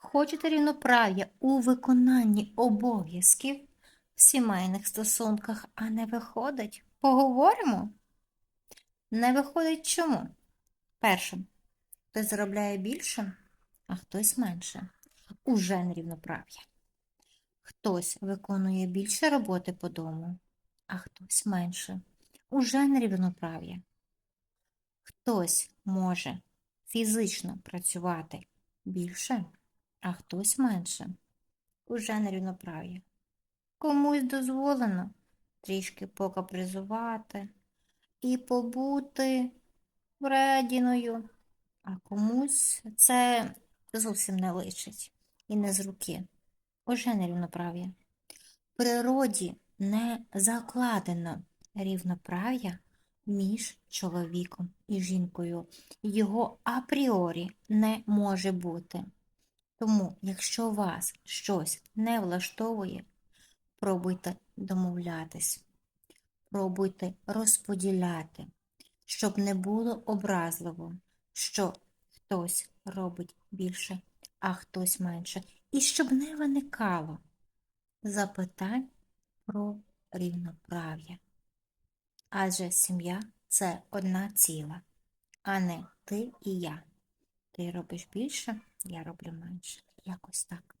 Хочете рівноправ'я у виконанні обов'язків в сімейних стосунках, а не виходить? Поговоримо? Не виходить чому? Перше, хтось заробляє більше, а хтось менше. Уже нерівноправ'я. Хтось виконує більше роботи по дому, а хтось менше. Уже нерівноправ'я. Хтось може фізично працювати більше, а хтось менше. Уже нерівноправ'я. Комусь дозволено трішки покапризувати і побути вредіною, а комусь це зовсім не личить і не з руки. Уже нерівноправ'я. В природі не закладено рівноправ'я між чоловіком і жінкою. Його апріорі не може бути. Тому, якщо вас щось не влаштовує, пробуйте домовлятись, пробуйте розподіляти, щоб не було образливо, що хтось робить більше, а хтось менше, і щоб не виникало запитань про рівноправ'я. Адже сім'я це одна ціла, а не ти і я. Ти робиш більше, я роблю менше. Якось так.